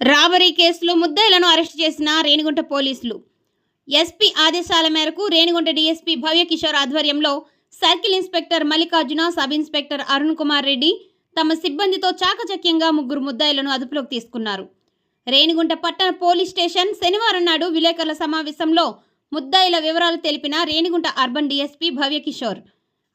Robbery కేసులో ముద్దాయిలను arrest చేసిన రేణిగుంట పోలీసులు. ఎస్పీ ఆదేశాల మేరకు రేణిగుంట డీఎస్పీ భవ్యకిషోర్ ఆధ్వర్యంలో circle inspector Mallikarjuna sub inspector Arun Kumar Reddy తమ సిబ్బందితో చాకచక్యంగా ముగ్గురు ముద్దాయిలను అదుపులోకి తీసుకున్నారు. రేణిగుంట పట్టణ పోలీస్ స్టేషన్ శనివారం నాడు విలేకరుల సమావేశంలో ముద్దాయిల వివరాలు తెలిపిన రేణిగుంట అర్బన్ డీఎస్పీ భవ్యకిషోర్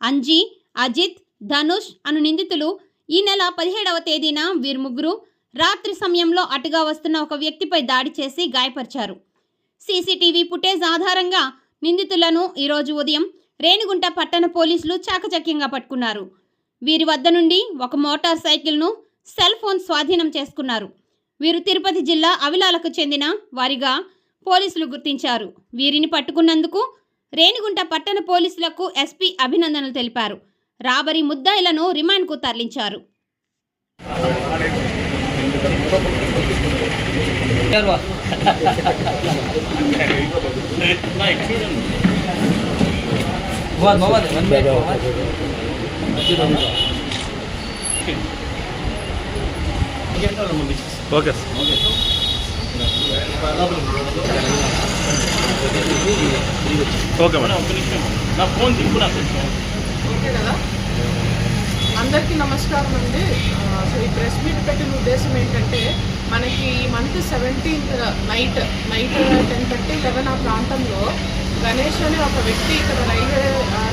అంజీ అజిత్ ధనుష్ అను నిందితులు ఈ నెల పదిహేడవ తేదీన వీరు ముగ్గురు రాత్రి సమయంలో అటుగా వస్తున్న ఒక వ్యక్తిపై దాడి చేసి గాయపరిచారు. సీసీటీవీ ఫుటేజ్ ఆధారంగా నిందితులను ఈరోజు ఉదయం రేణిగుంట పట్టణ పోలీసులు చాకచక్యంగా పట్టుకున్నారు. వీరి వద్ద నుండి ఒక మోటార్ సైకిల్ను సెల్ ఫోన్ స్వాధీనం చేసుకున్నారు. వీరు తిరుపతి జిల్లా అవిలాలకు చెందిన వారిగా పోలీసులు గుర్తించారు. వీరిని పట్టుకున్నందుకు రేణిగుంట పట్టణ పోలీసులకు ఎస్పీ అభినందనలు తెలిపారు. రాబరీ ముద్దాయిలను రిమాండ్కు తరలించారు. बहुत बहुत ఓకే ఓకే మేడం నా ఫోన్ తీసుకున్నా అందరికీ నమస్కారం అండి. సో ఈ ప్రెస్ మీట్ పెట్టిన ఉద్దేశం ఏంటంటే మనకి ఈ month seventeenth night night ten thirty eleven ఆ ప్రాంతంలో గణేష్ అనే ఒక వ్యక్తి ఇక్కడ రైల్వే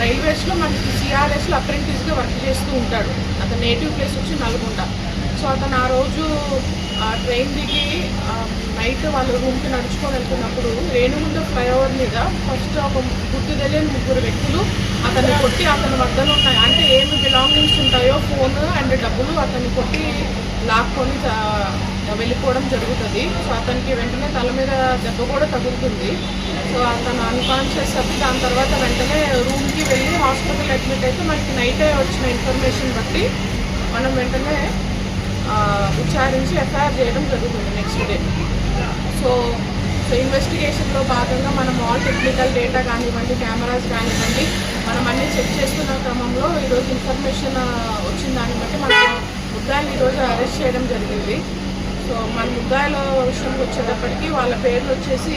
రైల్వేస్లో మనకి సిఆర్ఎస్లో అప్రెంటిస్గా వర్క్ చేస్తూ ఉంటాడు. అతను నేటివ్ ప్లేస్ వచ్చి నల్గొండ. సో అతను ఆ రోజు ఆ ట్రైన్ దిగి నైట్ వాళ్ళ రూమ్కి నడుచుకొని వెళ్తున్నప్పుడు రేణుగుంట ఫ్లైఓవర్ మీద ఫస్ట్ ఒక గుర్తు తెలియని ముగ్గురు వ్యక్తులు అతన్ని కొట్టి అతని వద్దలో ఉన్నాయి అంటే ఏమి బిలాంగింగ్స్ ఉంటాయో ఫోన్ అండ్ డబ్బులు అతన్ని కొట్టి లాక్కొని వెళ్ళిపోవడం జరుగుతుంది. సో అతనికి వెంటనే తల మీద దెబ్బ కూడా తగులుతుంది. సో అతను అన్కాన్షియస్ అయితే దాని తర్వాత వెంటనే రూమ్కి వెళ్ళి హాస్పిటల్ అడ్మిట్ అయితే మనకి నైటే వచ్చిన ఇన్ఫర్మేషన్ బట్టి మనం వెంటనే విచారించి ఎఫ్ఐఆర్ చేయడం జరుగుతుంది నెక్స్ట్ డే సో సో ఇన్వెస్టిగేషన్లో భాగంగా మనం ఆల్ టెక్నికల్ డేటా కానివ్వండి కెమెరాస్ కానివ్వండి మనం అన్నీ చెక్ చేస్తున్న క్రమంలో ఈరోజు ఇన్ఫర్మేషన్ వచ్చిన దాన్ని బట్టి మనం ముద్దాయిని ఈరోజు అరెస్ట్ చేయడం జరిగింది. సో మన ముద్దాయిల విషయంకి వచ్చేటప్పటికి వాళ్ళ పేర్లు వచ్చేసి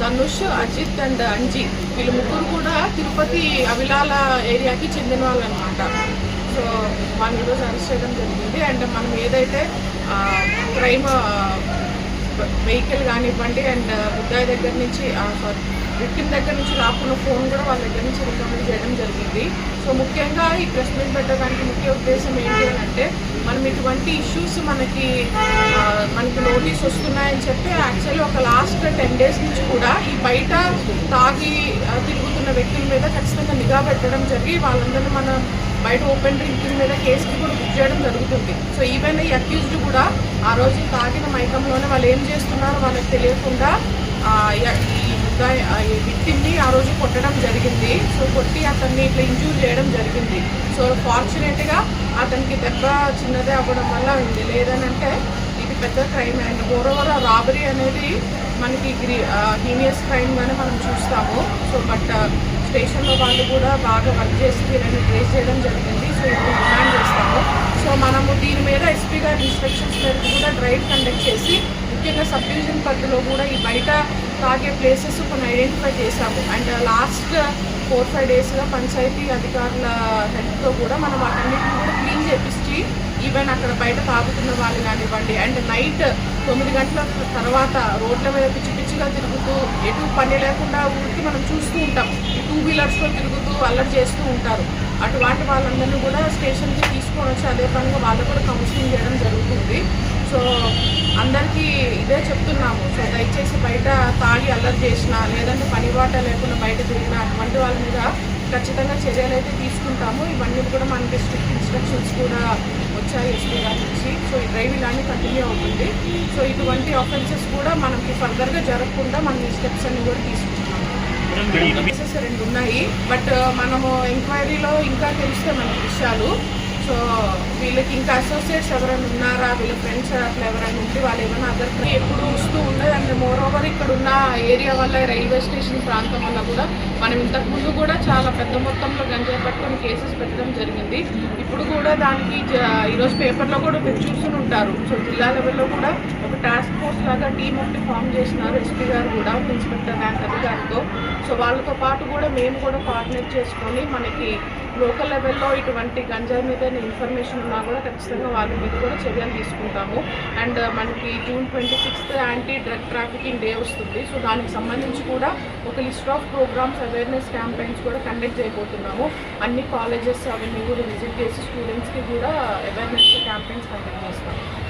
ధనుష్ అజిత్ అండ్ అంజీ. వీళ్ళు ముగ్గురు కూడా తిరుపతి అవిలాల ఏరియాకి చెందిన వాళ్ళు అనమాట సో వాళ్ళు ఈరోజు అరెస్ట్ చేయడం జరిగింది. అండ్ మనం ఏదైతే క్రైమ్ వెహికల్ కానివ్వండి అండ్ ముద్దాయి దగ్గర నుంచి సారీ విక్టిమ్ దగ్గర నుంచి రాకున్న ఫోన్ కూడా వాళ్ళ దగ్గర నుంచి రికవరీ చేయడం జరిగింది. సో ముఖ్యంగా ఈ ప్రెస్ మీట్ పెట్టడానికి ముఖ్య ఉద్దేశం ఏంటి అని అంటే మనం ఇటువంటి ఇష్యూస్ మనకి మనకి నోటీస్ వస్తున్నాయని చెప్పి యాక్చువల్లీ ఒక లాస్ట్ టెన్ డేస్ నుంచి కూడా ఈ బయట తాగి తిరుగుతున్న వ్యక్తుల మీద ఖచ్చితంగా నిఘా పెట్టడం జరిగి వాళ్ళందరినీ మనం బయట ఓపెన్ డ్రింకింగ్ మీద కేసుకి కూడా బుక్ చేయడం జరుగుతుంది. సో ఈవెన్ ఈ అక్యూజ్డ్ కూడా ఆ రోజు తాగిన మైకంలోనే వాళ్ళు ఏం చేస్తున్నారో వాళ్ళకి తెలియకుండా ఈ ఆ, విక్టిమ్ని ఆ రోజు కొట్టడం జరిగింది. సో కొట్టి అతన్ని ఇట్లా ఇంజూర్ చేయడం జరిగింది. సో ఫార్చునేట్గా అతనికి దెబ్బ చిన్నదే అవ్వడం వల్ల ఉంది లేదనంటే ఇది పెద్ద క్రైమ్ అండ్ మోరోవర్ రాబరీ అనేది మనకి హీనియస్ క్రైమ్గానే మనం చూస్తాము. సో బట్ స్టేషన్లో వాళ్ళు కూడా బాగా వర్క్ చేసి వీళ్ళని ట్రేస్ చేయడం జరిగింది. సో ఇప్పుడు డిమాండ్ చేస్తాము. సో మనము దీని మీద ఎస్పీ గారి ఇన్స్ట్రక్షన్స్ మేరకు కూడా డ్రైవ్ కండక్ట్ చేసి ముఖ్యంగా సబ్ డివిజన్ పరిధిలో కూడా ఈ బయట తాగే ప్లేసెస్ కొన్ని ఐడెంటిఫై చేశాము. అండ్ లాస్ట్ ఫోర్ ఫైవ్ డేస్గా పంచాయతీ అధికారుల హెల్ప్తో కూడా మనం వాటన్నిటిని కూడా క్లీన్ చేపించి ఈవెన్ అక్కడ బయట తాగుతున్న వాళ్ళు కానివ్వండి అండ్ నైట్ తొమ్మిది గంటల తర్వాత రోడ్ల మీద పిచ్చి పిచ్చిగా తిరుగుతూ ఎటు పని లేకుండా ఊరికి మనం చూస్తూ ఉంటాం. టూ వీలర్స్లో తిరుగుతూ అల్లరి చేస్తూ ఉంటారు. అటువంటి వాళ్ళందరినీ కూడా స్టేషన్కి తీసుకొని వచ్చి అదే పనిగా వాళ్ళకు కూడా కౌన్సిలింగ్ చేయడం జరుగుతుంది. సో అందరికీ ఇదే చెప్తున్నాము. సో దయచేసి బయట తాగి అల్లరి చేసినా లేదంటే పని బాట లేకుండా బయట తిరిగినా అటువంటి వాళ్ళ మీద ఖచ్చితంగా చర్యలు అయితే తీసుకుంటాము. ఇవన్నీ కూడా మనకి స్ట్రిక్ట్ ఇన్స్ట్రక్షన్స్ కూడా వచ్చాయి ఎస్పీ గారి నుంచి. సో ఈ డ్రైవ్ ఇలానే కంటిన్యూ అవుతుంది. సో ఇటువంటి ఆఫెన్సెస్ కూడా మనకి ఫర్దర్గా జరగకుండా మనం ఈ స్టెప్స్ అన్ని కూడా తీసుకుంటున్నాము. రెండు ఉన్నాయి. బట్ మనము ఎంక్వైరీలో ఇంకా తెలిస్తే మనకి విషయాలు. సో వీళ్ళకి ఇంకా అసోసియేట్స్ ఎవరైనా ఉన్నారా? వీళ్ళ ఫ్రెండ్స్ అట్లా ఎవరైనా ఉంటే వాళ్ళు ఏమైనా అదర్ ఎప్పుడు వస్తూ ఉండదు అండ్ మోర్ ఓవర్ ఇక్కడ ఉన్న ఏరియా వల్ల రైల్వే స్టేషన్ ప్రాంతం వల్ల కూడా మనం ఇంతకు ముందు కూడా చాలా పెద్ద మొత్తంలో గంజాయి పట్టుకొని కేసెస్ పెట్టడం జరిగింది. ఇప్పుడు కూడా దానికి ఈరోజు పేపర్లో కూడా మీరు చూసుకుని ఉంటారు. సో జిల్లా లెవెల్లో కూడా ఒక టాస్క్ ఫోర్స్ లాగా టీం ఒకటి ఫామ్ చేసినారు ఎస్పీ గారు కూడా ఇన్స్పెక్టర్ ర్యాంక్ అధికారితో సో వాళ్ళతో పాటు కూడా మేము కూడా కోఆర్డినేట్ చేసుకొని మనకి లోకల్ లెవెల్లో ఇటువంటి గంజాయి మీద ఇన్ఫర్మేషన్ ఉన్నా కూడా ఖచ్చితంగా వాళ్ళ మీద కూడా చర్యలు తీసుకుంటాము. అండ్ uh, మనకి June twenty sixth anti drug trafficking day వస్తుంది. సో దానికి సంబంధించి కూడా ఒక list of programmes awareness campaigns కూడా కండక్ట్ చేయబోతున్నాము. అన్ని కాలేజెస్ అవన్నీ కూడా విజిట్ చేసి స్టూడెంట్స్కి కూడా అవేర్నెస్ క్యాంపెయిన్స్ కండక్ట్ చేస్తాము.